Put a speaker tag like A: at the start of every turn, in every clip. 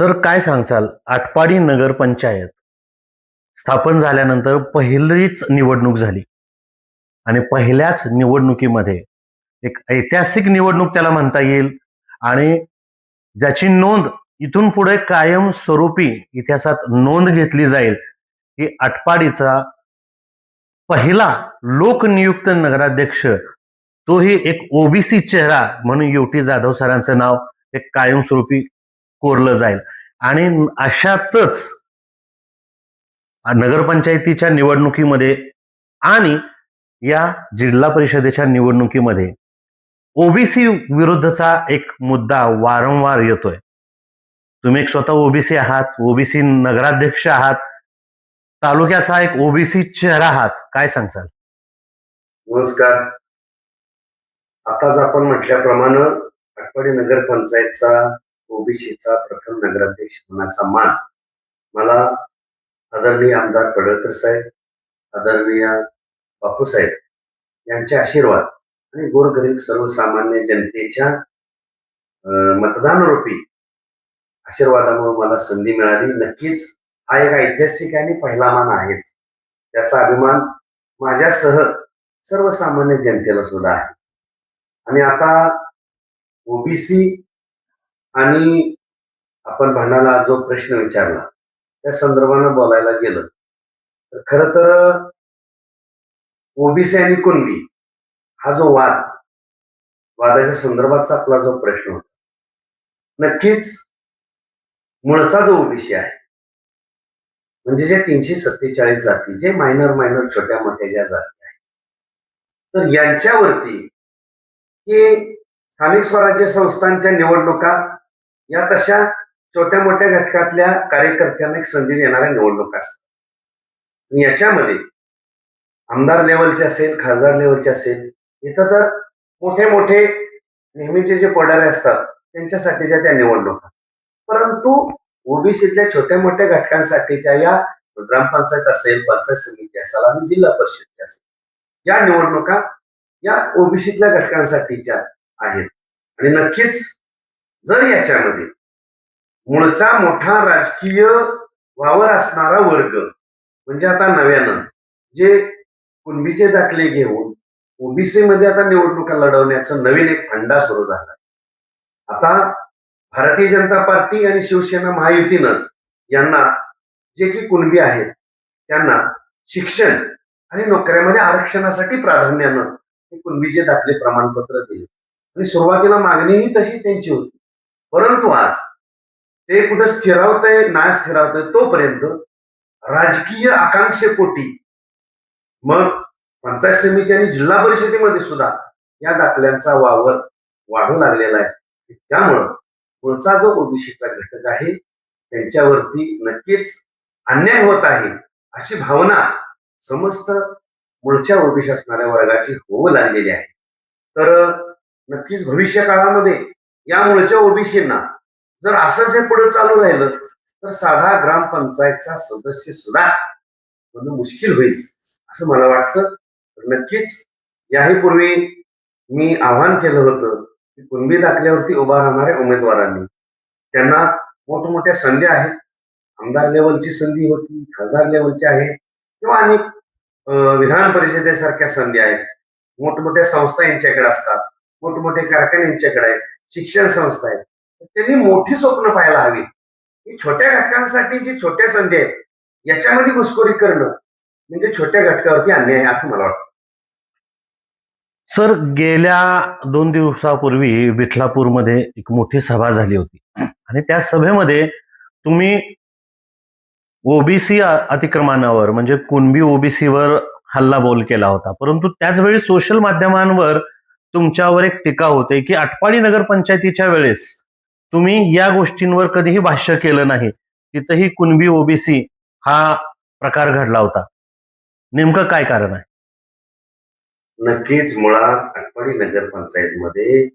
A: Sir काय सांगचाल? आटपाडी नगर पंचायत स्थापन झाल्यानंतर पहिलीच निवडणूक झाली. आणि पहिल्याच निवडणुकीमध्ये एक ऐतिहासिक निवडणूक त्याला म्हणता येईल. आणि ज्याची नोंद इथून पुढे कायम स्वरूपी इतिहासात नोंद घेतली जाईल की आटपाडीचा पहिला लोकनियुक्त नगराध्यक्ष तोही एक ओबीसी चेहरा म्हणून युटी जाधव सरांचं नाव एक कायमस्वरूपी कोरलं जाईल. आणि अशातच नगरपंचायतीच्या निवडणुकीमध्ये आणि या जिल्हा परिषदेच्या निवडणुकीमध्ये ओबीसी विरुद्धचा एक मुद्दा वारंवार येतोय. तुम्ही एक स्वतः ओबीसी आहात ओबीसी नगराध्यक्ष आहात तालुक्याचा एक ओबीसी चेहरा आहात काय सांगचाल
B: नमस्कार. आताच आपण म्हटल्याप्रमाणे आठवडी नगर पंचायतचा ओबीसीचा प्रथम नगराध्यक्ष होण्याचा मान. मला आदरणीय आमदार पडळकर साहेब आदरणीय बापूसाहेब यांचे आशीर्वाद आणि गोरगरीब सर्वसामान्य जनतेच्या मतदानरूपी आशीर्वादामुळे मला संधी मिळाली. नक्कीच हा एक ऐतिहासिक आणि पहिला मान आहेच. त्याचा अभिमान माझ्यासह सर्वसामान्य जनतेला सुद्धा आहे. आणि आता ओबीसी आणि आपण भांडाला जो प्रश्न विचारला त्या संदर्भानं बोलायला गेलं. तर खर तर ओबीसी आणि कुणबी हा जो वाद वादाच्या संदर्भातचा आपला जो प्रश्न होता नक्कीच मूळचा जो ओबीसी आहे म्हणजे जे तीनशे सत्तेचाळीस जाती जे मायनर मायनर छोट्या मोठ्या ज्या जाती आहेत तर यांच्यावरती स्थानिक स्वराज्य संस्थांच्या निवडणुका या तशा छोट्या मोठ्या घटकातल्या कार्यकर्त्यांना एक संधी देणाऱ्या निवडणुका असतात. याच्यामध्ये आमदार लेवलचे असेल खासदार लेवलचे असेल इथं तर मोठे मोठे नेहमीचे जे पडारे असतात त्यांच्यासाठीच्या त्या निवडणुका. परंतु ओबीसीतल्या छोट्या मोठ्या घटकांसाठीच्या या ग्रामपंचायत असेल पंचायत समिती असेल आणि जिल्हा परिषदच्या असेल या निवडणुका या ओबीसीतल्या घटकांसाठीच्या आहेत. आणि नक्कीच जर याच्यामध्ये मूळचा मोठा राजकीय वावर असणारा वर्ग म्हणजे आता नव्यानं जे कुणबीचे दाखले घेऊन ओबीसी मध्ये आता निवडणुका लढवण्याचा नवीन एक फंडा सुरू झाला. आता भारतीय जनता पार्टी आणि शिवसेना महायुतीनंच यांना जे की कुणबी आहेत त्यांना शिक्षण आणि नोकऱ्यामध्ये आरक्षणासाठी प्राधान्यानं हे कुणबीचे दाखले प्रमाणपत्र दिले. आणि सुरुवातीला मागणीही तशी त्यांची होती. परंतु आज ते कुठं स्थिरावतंय ना स्थिरावतंय तोपर्यंत राजकीय आकांक्षेपोटी मग पंचायत समिती आणि जिल्हा परिषदेमध्ये सुद्धा या दाखल्यांचा वावर वाढू लागलेला आहे. त्यामुळं पुढचा जो ओबीसीचा घटक आहे त्यांच्यावरती नक्कीच अन्याय होत आहे अशी भावना समस्त मूळच्या ओबीसी असणाऱ्या वर्गाची होऊ लागलेली आहे. तर नक्कीच भविष्य काळामध्ये या ओबीसींना जर असंच हे पुढे चालू राहिलं तर साधा ग्रामपंचायतचा सदस्य सुद्धा म्हणून मुश्किल होईल असं मला वाटतं. तर नक्कीच याही पूर्वी मी आवाहन केलं होतं की कुणबी दाखल्यावरती उभा राहणाऱ्या उमेदवारांनी त्यांना मोठमोठ्या संधी आहेत. आमदार लेवलची संधी होती खासदार लेवलची आहे किंवा अनेक विधान परिषदेसारख्या संधी आहेत. मोठमोठ्या संस्था यांच्याकडे असतात मोठमोठे कारखाने यांच्याकडे आहेत. शिक्षण संस्था आहेत. त्यांनी मोठी स्वप्न पाहायला हवी ही छोट्या घटकांसाठी जी छोट्या संधी आहेत याच्यामध्ये घुसखोरी करणं म्हणजे छोट्या घटकावरती अन्याय असं मला वाटतं.
A: सर गेल्या दोन दिवसापूर्वी विठलापूरमध्ये एक मोठी सभा झाली होती. आणि त्या सभेमध्ये तुम्ही ओबीसी अतिक्रमणावर म्हणजे कुणबी ओबीसीवर हल्ला बोल केला होता. परंतु त्याचवेळी सोशल माध्यमांवर तुमच्यावर एक टीका होते की आटपाडी नगरपंचायतीच्या वेळेस तुम्ही या गोष्टींवर कधीही भाष्य केलं नाही. तिथंही कुणबी ओबीसी हा प्रकार घडला होता. नेमकं काय कारण आहे?
B: नक्कीच मुळात आटपाडी नगरपंचायतमध्ये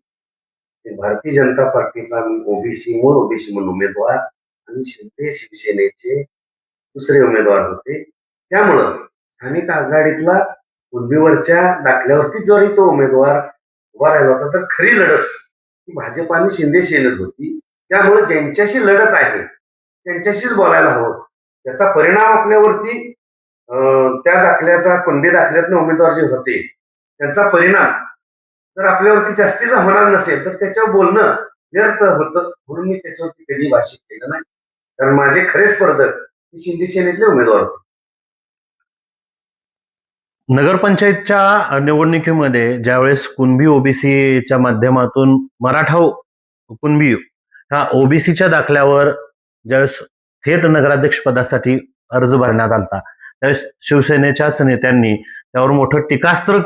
B: भारतीय जनता पार्टीचा ओबीसी मूळ ओबीसी म्हणून उमेदवार आणि शिंदे शिवसेनेचे दुसरे उमेदवार होते. त्यामुळं स्थानिक आघाडीतला कुणबीवरच्या दाखल्यावरती जरी तो उमेदवार उभा राहिला होता तर खरी लढत ही भाजप आणि शिंदे सेनेत होती. त्यामुळे ज्यांच्याशी लढत आहे त्यांच्याशीच बोलायला हवं. त्याचा परिणाम आपल्यावरती अं, त्या दाखल्याचा कोंडे दाखल्यातनं उमेदवार जे होते त्यांचा परिणाम जर आपल्यावरती जास्तीचा होणार नसेल तर त्याच्यावर बोलणं व्यर्थ होतं म्हणून मी त्याच्यावरती कधी भाषिक केलं नाही. कारण माझे खरे स्पर्धक हे शिंदे सेनेतले उमेदवार होते.
A: नगरपंचायतच्या निवडणुकीमध्ये ज्यावेळेस कुणबी ओबीसीच्या माध्यमातून मराठा कुणबी हा ओबीसीच्या दाखल्यावर ज्यावेळेस थेट नगराध्यक्ष पदासाठी अर्ज भरण्यात आला त्यावेळेस शिवसेनेच्याच नेत्यांनी त्यावर मोठं टीकास्त्र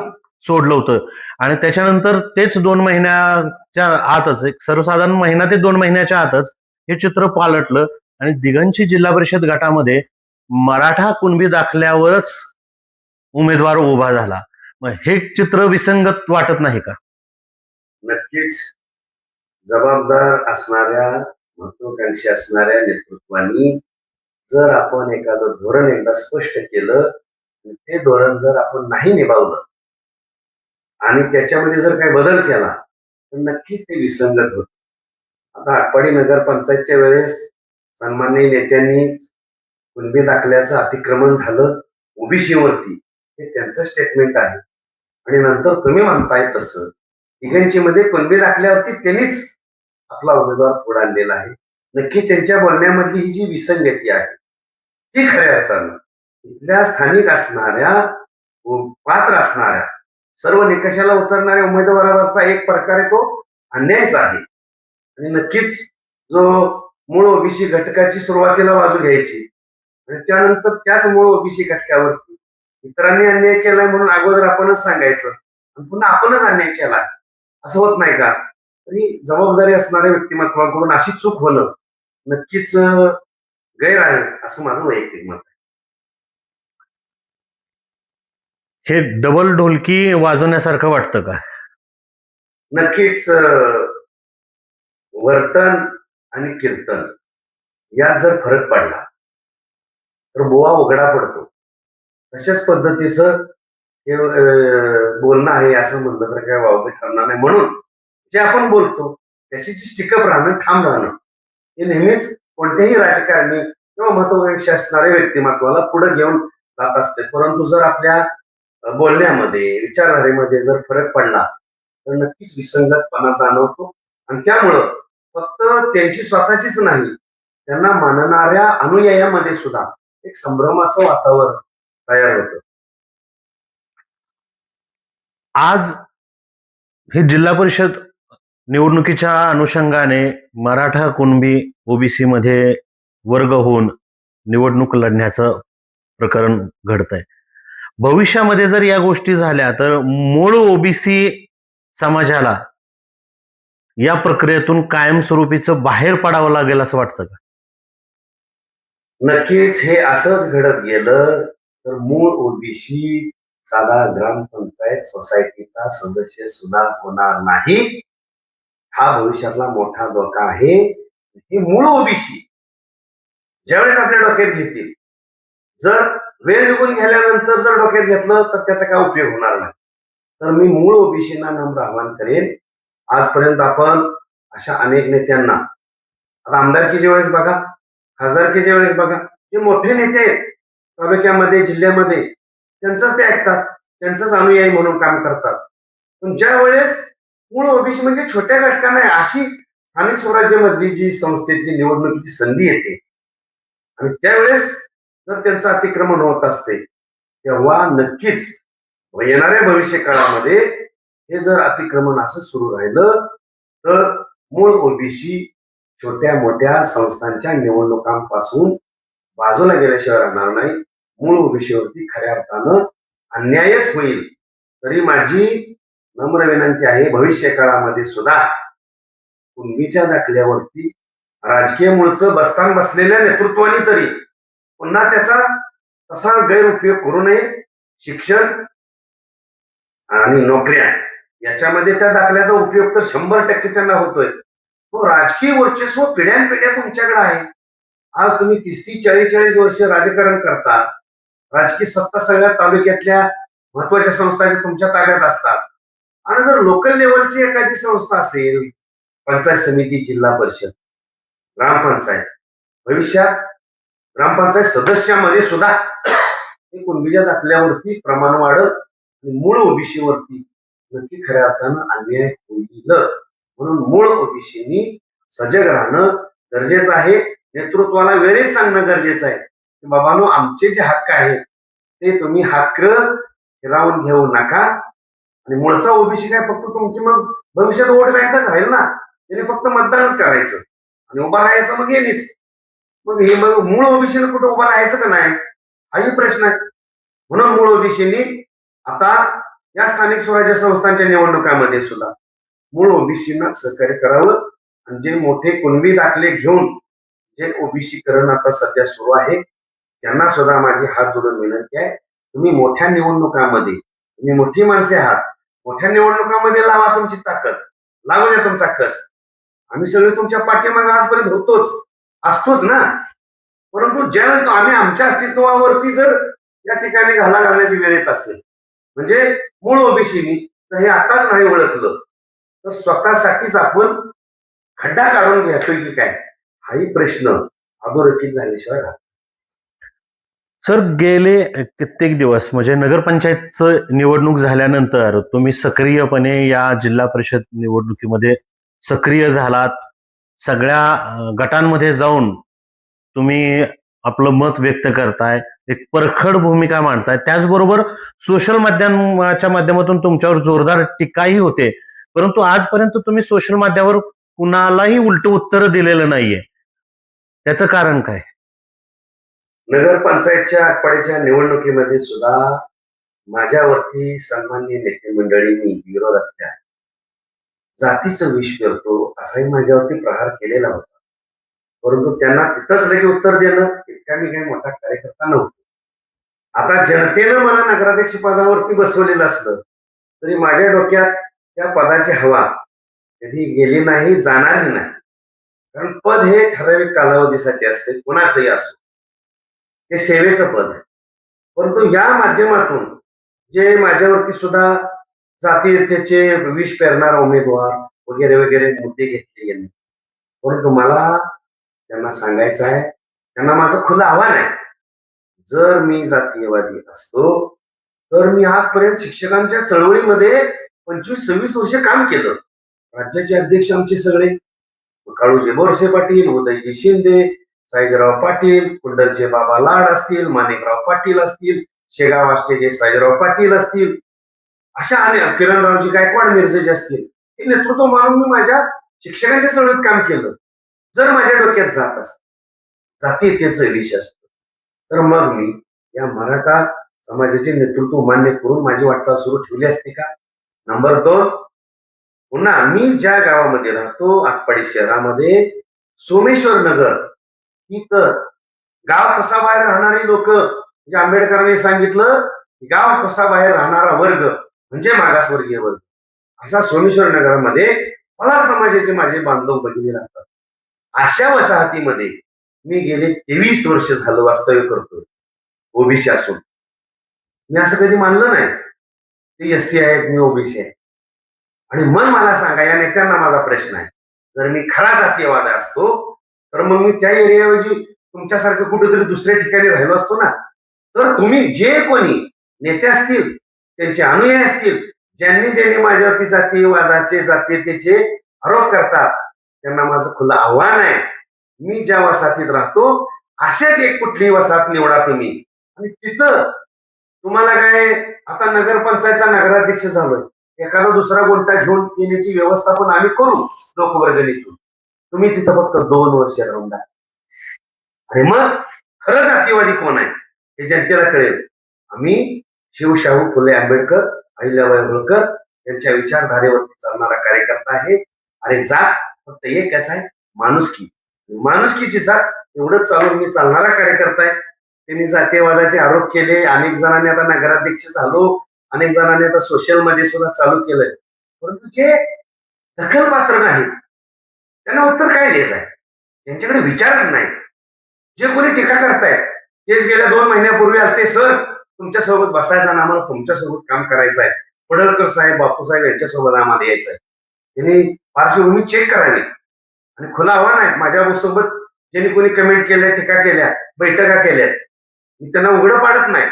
A: सोडलं होतं. आणि त्याच्यानंतर तेच दोन महिन्याच्या आतच एक सर्वसाधारण महिना ते दोन महिन्याच्या आतच हे चित्र पालटलं आणि दिगंची जिल्हा परिषद गटामध्ये मराठा कुणबी दाखल्यावरच उमेदवार उभा झाला. मग हे चित्र विसंगत वाटत नाही का?
B: नक्कीच. जबाबदार असणाऱ्या महत्वाकांक्षी असणाऱ्या नेतृत्वानी जर आपण एखादं धोरण एकदा स्पष्ट केलं ते धोरण जर आपण नाही निभावलं आणि त्याच्यामध्ये जर काही बदल केला तर नक्कीच ते विसंगत होत. आता आटपाडी नगरपंचायतच्या वेळेस सन्माननीय नेत्यांनी कुणबी दाखल्याचं अतिक्रमण झालं ओबीसीवरती. हे त्यांचं स्टेटमेंट आहे. आणि नंतर तुम्ही म्हणताय तसं. तिघांची मध्ये कुणबी दाखल्यावरती त्यांनीच आपला उमेदवार पुढे आणलेला आहे. नक्की त्यांच्या बोलण्यामधली ही जी विसंगती आहे ती खऱ्या अर्थानं इथल्या स्थानिक असणाऱ्या पात्र असणाऱ्या सर्व निकषाला उतरणाऱ्या उमेदवारावरचा एक प्रकारे तो अन्यायच आहे. आणि नक्कीच जो मूळ ओबीसी घटकाची सुरुवातीला बाजू घ्यायची आणि त्यानंतर त्याच मूळ ओबीसी घटकावरती इतरांनी अन्याय केलाय म्हणून अगोदर आपणच सांगायचं. आणि पुन्हा आपणच अन्याय केला. असं होत नाही का? तरी जबाबदारी असणाऱ्या व्यक्तिमत्वाकडून अशी चूक होणं नक्कीच गैर आहे असं माझं वैयक्तिक मत आहे.
A: हे डबल ढोलकी वाजवण्यासारखं वाटतं का?
B: नक्कीच वर्तन आणि कीर्तन यात जर फरक पडला तर बोवा उघडा पडतो. तशाच पद्धतीचं हे बोलणं आहे असं म्हणलं तर काय वावगे ठरणार नाही. म्हणून जे आपण बोलतो त्याची जी स्टिकअप राहणं ठाम राहणं हे नेहमीच कोणत्याही राजकारणी किंवा महत्वाकांक्षी असणाऱ्या व्यक्तिमत्वाला पुढे घेऊन जात असते. परंतु जर आपल्या बोलण्यामध्ये विचारधारेमध्ये जर फरक पडला तर नक्कीच विसंगतपणा जाणवतो. आणि त्यामुळं फक्त त्यांची स्वतःचीच नाही त्यांना मानणाऱ्या अनुयायामध्ये सुद्धा एक संभ्रमाचं वातावरण तयार होतं.
A: आज हे जिल्हा परिषद निवडणुकीच्या अनुषंगाने मराठा कुणबी ओबीसी मध्ये वर्ग होऊन निवडणूक लढण्याचं प्रकरण घडत आहे भविष्यामध्ये जर या गोष्टी झाल्या तर मूळ ओबीसी समाजाला या प्रक्रियेतून कायमस्वरूपीचं बाहेर पडावं लागेल असं वाटतं का?
B: नक्कीच हे असंच घडत गेलं तर मूळ ओबीसी साधा ग्रामपंचायत सोसायटीचा सदस्य सुद्धा होणार नाही. हा भविष्यातला मोठा धोका आहे. हे मूळ ओबीसी ज्यावेळेस आपल्या डोक्यात घेतील जर वेळ निघून गेल्यानंतर जर डोक्यात घेतलं तर त्याचा काय उपयोग होणार नाही. तर मी मूळ ओबीसींना नम्र आवाहन करेन. आजपर्यंत आपण अशा अनेक नेत्यांना आता आमदारकीच्या वेळेस बघा खासदारकीच्या वेळेस बघा हे मोठे नेते आहेत तालुक्यामध्ये जिल्ह्यामध्ये त्यांचंच ते ऐकतात त्यांचंच अनुयायी म्हणून काम करतात. पण ज्या वेळेस मूळ ओबीसी म्हणजे छोट्या घटकांना अशी स्थानिक स्वराज्यामधली जी संस्थेतली निवडणुकीची संधी येते आणि त्यावेळेस जर त्यांचं अतिक्रमण होत असते तेव्हा नक्कीच येणाऱ्या भविष्य काळामध्ये हे जर अतिक्रमण असं सुरू राहिलं तर मूळ ओबीसी छोट्या मोठ्या संस्थांच्या निवडणुकांपासून बाजूला गेल्याशिवाय राहणार नाही. मूळ विषयावरती खऱ्या अर्थानं अन्यायच होईल तरी माझी नम्र विनंती आहे भविष्य काळामध्ये सुद्धा कुणबीच्या दाखल्यावरती राजकीय मूळचं बस्तान बसलेल्या नेतृत्वाने तरी पुन्हा त्याचा तसा गैरउपयोग करू नये शिक्षण आणि नोकऱ्या याच्यामध्ये त्या दाखल्याचा उपयोग तर शंभर टक्के त्यांना होतोय. तो राजकीय वर्चस्व पिढ्यानपिढ्या तुमच्याकडे आहे. आज तुम्ही तीस तीस चाळीस चाळीस वर्ष राजकारण करता राजकीय सत्ता सगळ्या तालुक्यातल्या महत्त्वाच्या संस्था ज्या तुमच्या ताब्यात असतात. आणि जर लोकल लेवलची एखादी संस्था असेल पंचायत समिती जिल्हा परिषद ग्रामपंचायत भविष्यात ग्रामपंचायत सदस्यामध्ये सुद्धा हे कुणबीच्या दाखल्यावरती प्रमाण वाढत आणि मूळ ओबीसीवरती नक्की खऱ्या अर्थानं अन्याय होईल म्हणून मूळ ओबीसीनी सजग राहणं गरजेचं आहे. नेतृत्वाला वेळेत सांगणं गरजेचं आहे. बाबांनो आमचे जे हक्क आहेत ते तुम्ही हक्क हिरावून घेऊ नका. आणि मुळचा ओबीसी काय फक्त तुमची मग भविष्यात वोट बँकच राहील ना? त्याने फक्त मतदानच करायचं. आणि उभा राहायचं मग येणेच मग हे मग मूळ ओबीसीने कुठं उभा राहायचं का नाही? हाही प्रश्न आहे. म्हणून मूळ ओबीसीनी आता या स्थानिक स्वराज्य संस्थांच्या निवडणुकामध्ये सुद्धा मूळ ओबीसीना सहकार्य करावं. आणि जे मोठे कुणबी दाखले घेऊन जे ओबीसी करण आता सध्या सुरू आहे त्यांना सुद्धा माझी हात जोडून विनंती आहे. तुम्ही मोठ्या निवडणुकामध्ये तुम्ही मोठी माणसे आहात. मोठ्या निवडणुकामध्ये लावा तुमची ताकद. लावू द्या तुमचा कस. आम्ही सगळे तुमच्या पाठीमागे आजपर्यंत होतोच. असतोच ना. परंतु ज्यावेळेस आम्ही आमच्या अस्तित्वावरती जर या ठिकाणी घाला घालण्याची वेळ येत असेल म्हणजे मूळ ओबीसीनी तर हे आताच नाही ओळखलं. तर स्वतःसाठीच आपण खड्डा काढून घेतोय की काय? हाही प्रश्न अधोरेखित झाल्याशिवाय राहत
A: सर गेले कित्येक दिवस म्हणजे नगरपंचायतचं निवडणूक झाल्यानंतर तुम्ही सक्रियपणे या जिल्हा परिषद निवडणुकीमध्ये सक्रिय झालात. सगळ्या गटांमध्ये जाऊन तुम्ही आपलं मत व्यक्त करताय एक परखड भूमिका मांडताय. त्याचबरोबर सोशल माध्यमाच्या माध्यमातून तुमच्यावर जोरदार टीकाही होते. परंतु आजपर्यंत तुम्ही सोशल माध्यमावर कुणालाही उलट उत्तर दिलेलं नाहीये. त्याचं कारण काय?
B: नगरपंचायतच्या आठवड्याच्या निवडणुकीमध्ये सुद्धा माझ्यावरती सन्माननीय नेते मंडळींनी विरोधातल्या जातीचं विष करतो असाही माझ्यावरती प्रहार केलेला होता. परंतु त्यांना तिथंच लगे उत्तर देणं इतका मी काही मोठा कार्यकर्ता नव्हतो. आता जनतेनं मला नगराध्यक्ष पदावरती बसवलेलं असलं तरी माझ्या डोक्यात त्या पदाची हवा कधी गेली नाही जाणारही नाही. कारण पद हे ठराविक कालावधीसाठी असते कोणाचंही असो. हे सेवेचं पद आहे. परंतु या माध्यमातून जे माझ्यावरती सुद्धा जातीयतेचे विष पेरणारा उमेदवार वगैरे वगैरे मुद्दे घेतले गेले. परंतु मला त्यांना सांगायचं आहे त्यांना माझं खुलं आव्हान आहे. जर मी जातीयवादी असतो तर मी आजपर्यंत शिक्षकांच्या चळवळीमध्ये पंचवीस सव्वीस वर्ष काम केलं. राज्याचे अध्यक्ष आमचे सगळे. काळूजी बोरसे पाटील उदयजी शिंदे साईजराव पाटील कुंडलचे बाबा लाड असतील माणिकराव पाटील असतील शेगाव आष्टेचे साईजराव पाटील असतील. अशा अनेक किरणरावजी गायकवाड मिरजेचे असतील. हे नेतृत्व मानून मी माझ्या शिक्षकांच्या चळवळीत काम केलं. जर माझ्या डोक्यात जात असत जातीयतेचं विष असतं. तर मग मी या मराठा समाजाचे नेतृत्व मान्य करून माझी वाटचाल सुरू ठेवली असते का? नंबर दोन पुन्हा मी ज्या गावामध्ये राहतो आटपाडी शहरामध्ये सोमेश्वर नगर की तर गाव कसा बाहेर राहणारी लोक म्हणजे आंबेडकरांनी सांगितलं गाव कसा बाहेर राहणारा वर्ग म्हणजे मागासवर्गीय वर्ग. असा सोमेश्वर नगरामध्ये मला समाजाचे माझे बांधव भगिनी राहतात. अशा वसाहतीमध्ये मी गेले तेवीस वर्ष झालं वास्तव्य करतोय ओबीसी असून. मी असं कधी मानलं नाही ते एस सी आहेत मी ओबीसी आहे. आणि मग मला सांगा या नेत्यांना माझा प्रश्न आहे. जर मी खरा जातीयवाद असतो तर मग मी त्या एरियाऐवजी तुमच्यासारखं कुठेतरी दुसऱ्या ठिकाणी राहिलो असतो ना तर तुम्ही जे कोणी नेते असतील त्यांचे अनुयायी असतील ज्यांनी ज्यांनी माझ्यावरती जातीयवादाचे जातीयतेचे आरोप करतात त्यांना माझं खुलं आव्हान आहे. मी ज्या वसाहतीत राहतो अशाच एक कुठलीही वसाहत निवडा तुम्ही. आणि तिथं तुम्हाला काय आता नगरपंचायतचा नगराध्यक्ष झालोय. एखादा दुसरा गोंटा घेऊन येण्याची व्यवस्था पण आम्ही करू लोकवर्गणीतून. तुम्ही तिथं फक्त दोन वर्ष राहून द्या आणि मग खरंच जातीयवादी कोण आहे? हे जनतेला कळेल. आम्ही शिवशाहू फुले आंबेडकर अहिल्याबाई होळकर यांच्या विचारधारेवरती चालणारा कार्यकर्ता आहे. आणि जात फक्त एकच आहे माणुसकी. माणुसकीची जात एवढंच चालून मी चालणारा कार्यकर्ता आहे. त्यांनी जातीयवादाचे आरोप केले अनेक जणांनी आता नगराध्यक्ष झालो अनेक जणांनी आता सोशलमध्ये सुद्धा चालू केलंय. परंतु जे दखलपात्र नाहीत त्यांना उत्तर काय द्यायचं आहे? त्यांच्याकडे विचारच नाही. जे कोणी टीका करतायत तेच गेल्या दोन महिन्यापूर्वी आलते सर तुमच्यासोबत बसायचं आणि आम्हाला तुमच्यासोबत काम करायचं आहे. पडळकर साहेब बापूसाहेब यांच्यासोबत आम्हाला यायचं आहे. त्यांनी पार्श्वभूमी चेक करावी. आणि खुला आव्हान आहे माझ्या सोबत ज्यांनी कोणी कमेंट केल्या टीका केल्या बैठका केल्या मी त्यांना उघडं पाडत नाही.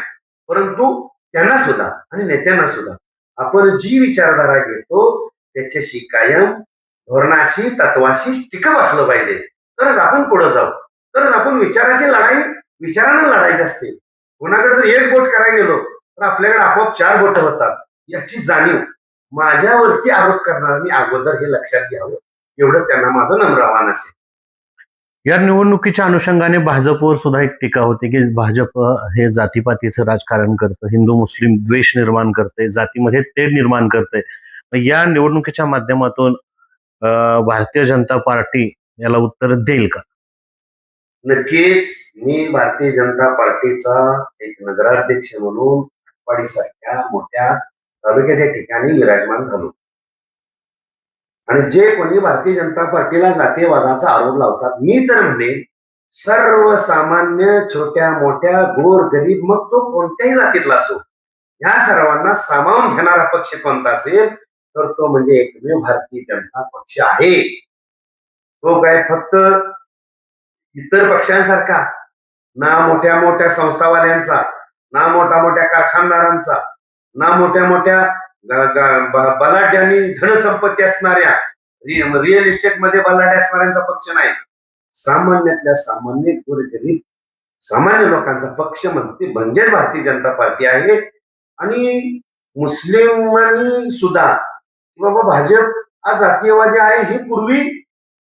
B: परंतु त्यांना सुद्धा आणि नेत्यांना सुद्धा आपण जी विचारधारा घेतो त्याच्याशी कायम धोरणाशी तत्वाशी टिकप असलं पाहिजे. तरच आपण पुढे जाऊ. तरच आपण विचाराची लढाई विचारानं लढायची असते. कोणाकडे जर एक बोट करायला गेलो तर आपल्याकडे आपोआप चार बोट होतात. याची जाणीव माझ्यावरती आरोप करणाऱ्यांनी अगोदर हे लक्षात घ्यावं. एवढंच त्यांना माझं नम्र आव्हान असेल.
A: या निवडणुकीच्या अनुषंगाने भाजपवर सुद्धा एक टीका होती की भाजप हे जातीपातीचं राजकारण करतं हिंदू मुस्लिम द्वेष निर्माण करते जातीमध्ये ते निर्माण करते या निवडणुकीच्या माध्यमातून भारतीय जनता पार्टी याला उत्तर देईल का?
B: नक्कीच. मी भारतीय जनता पार्टीचा एक नगराध्यक्ष म्हणून आटपाडी सारख्या मोठ्या तालुक्याच्या ठिकाणी विराजमान झालो. आणि जे कोणी भारतीय जनता पार्टीला जातीयवादाचा आरोप लावतात मी तर म्हणे सर्वसामान्य छोट्या मोठ्या गोर गरीब मग तो कोणत्याही जातीतला असो या सर्वांना सामावून घेणारा पक्ष कोणता असेल तर तो म्हणजे एकमेव भारतीय जनता पक्ष आहे. तो काय फक्त इतर पक्षांसारखा ना मोठ्या मोठ्या संस्थावाल्यांचा ना मोठ्या मोठ्या कारखानदारांचा ना मोठ्या मोठ्या बलाढ्यांनी धनसंपत्ती असणाऱ्या रिअल इस्टेटमध्ये असणाऱ्यांचा पक्ष नाही. सामान्यातल्या सामान्य गोरगरीब सामान्य लोकांचा पक्ष म्हणते म्हणजेच भारतीय जनता पार्टी आहे. आणि मुस्लिमांनी सुद्धा की बाबा भाजप हा जातीयवादी आहे हे पूर्वी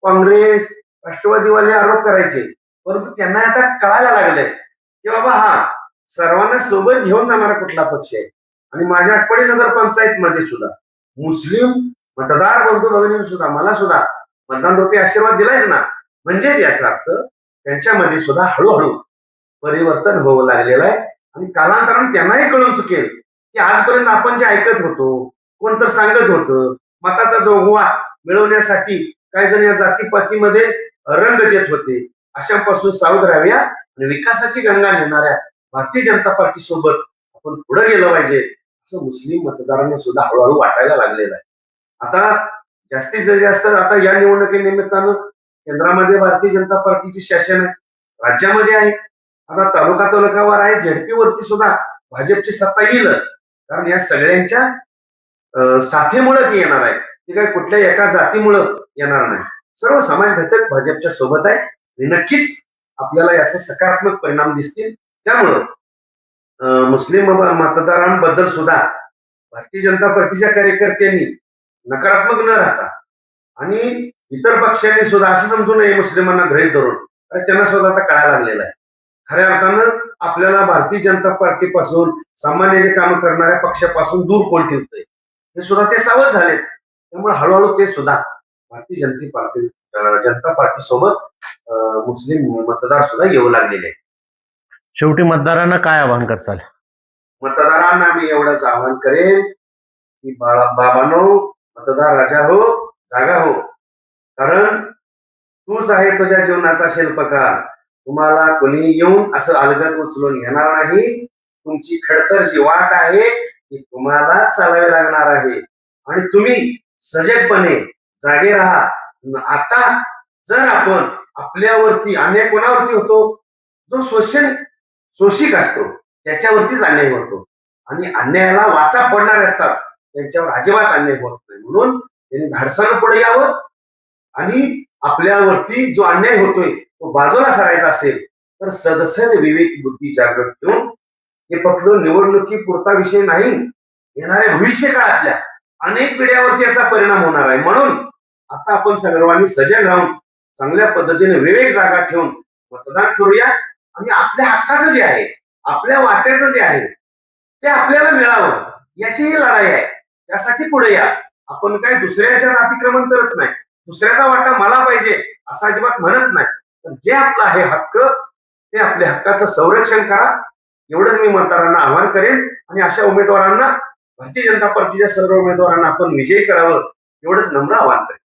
B: काँग्रेस राष्ट्रवादीवाले आरोप करायचे. परंतु त्यांना आता कळायला लागलंय की बाबा हा सर्वांना सोबत घेऊन जाणारा कुठला पक्ष आहे? आणि माझ्या आटपाडी नगरपंचायत मध्ये सुद्धा. मुस्लिम मतदार बंधू भगिनी सुद्धा मला सुद्धा मतदान रुपये आशीर्वाद दिलायच ना? म्हणजेच याचा अर्थ त्यांच्यामध्ये सुद्धा हळूहळू परिवर्तन होऊ लागलेलं आहे. आणि कालांतराने त्यांनाही कळून चुकेल की आजपर्यंत आपण जे ऐकत होतो कोणतं सांगत होतं मताचा जोगवा मिळवण्यासाठी काही जण या जातीपातीमध्ये रंग देत होते. अशापासून सावध राहाव्या आणि विकासाची गंगा नेणाऱ्या भारतीय जनता पार्टी सोबत आपण पुढे गेलं पाहिजे असं मुस्लिम मतदारांना सुद्धा हळूहळू वाटायला लागलेलं आहे. आता जास्तीत जास्त आता या निवडणुकीनिमित्तानं केंद्रामध्ये भारतीय जनता पार्टीची शासन आहे राज्यामध्ये आहे. आता तालुका तालुकावर आहे झेडपीवरती सुद्धा भाजपची सत्ता येईलच. कारण या सगळ्यांच्या साथीमुळं ती येणार आहे. ती काय कुठल्या एका जातीमुळं येणार नाही. सर्व समाज घटक भाजपच्या सोबत आहे आणि नक्कीच आपल्याला याचे सकारात्मक परिणाम दिसतील. त्यामुळं अं, मुस्लिम मतदारांबद्दल सुद्धा भारतीय जनता पार्टीच्या कार्यकर्त्यांनी नकारात्मक न राहता आणि इतर पक्षांनी सुद्धा असं समजू नये मुस्लिमांना ग्रहित धरून. आणि त्यांना सुद्धा आता कळायला लागलेलं आहे. खऱ्या अर्थानं आपल्याला भारतीय जनता पार्टीपासून सामान्य जे काम करणाऱ्या पक्षापासून दूर कोण ठेवतंय? हे सुद्धा ते सावध झालेत. त्यामुळे हळूहळू ते सुद्धा भारतीय जनता पार्टी जनता पार्टी सोबत मुस्लिम मतदार सुद्धा येऊ लागलेले
A: शेवटी मतदारांना काय आवाहन करचाल
B: मतदारांना मी एवढंच आवाहन करेन की बाळा बाबानो मतदार राजा हो जागा हो. कारण तूच आहे तुझ्या जीवनाचा शिल्पकार. तुम्हाला कोणी येऊन असं अलगद उचलून घेणार नाही. तुमची खडतर जी वाट आहे ती तुम्हाला चालावी लागणार आहे. आणि तुम्ही सजगपणे जागे राहा. आता जर आपण आपल्यावरती अन्याय कोणावरती होतो? जो शोषण शोषिक असतो त्याच्यावरतीच अन्याय होतो. आणि अन्यायाला वाचा पडणारे असतात. त्यांच्यावर अजिबात अन्याय होत नाही. म्हणून त्यांनी धाडसानं पुढे यावं. आणि आपल्यावरती जो अन्याय होतोय तो बाजूला सरायचा असेल तर सदस्य विवेक बुद्धी जागृत ठेवून हे फक्त निवडणुकी पुरता विषय नाही येणाऱ्या भविष्य काळातल्या अनेक पिढ्यावरती याचा परिणाम होणार आहे. म्हणून आता आपण सर्वांनी सजग राहून चांगल्या पद्धतीने विवेक जागा ठेवून मतदान करूया. आणि आपल्या हक्काचं जे आहे आपल्या वाट्याचं जे आहे ते आपल्याला मिळावं याची ही लढाई आहे. त्यासाठी पुढे या. आपण काय दुसऱ्याच्या अतिक्रमण करत नाही. दुसऱ्याचा वाटा मला पाहिजे असं अजिबात म्हणत नाही. तर जे आपलं आहे हक्क ते आपल्या हक्काचं संरक्षण करा. एवढंच मी मतदारांना आवाहन करेन आणि अशा उमेदवारांना भारतीय जनता पार्टीच्या सर्व उमेदवारांना आपण विजयी करावं एवढंच नम्र आवाहन करेन.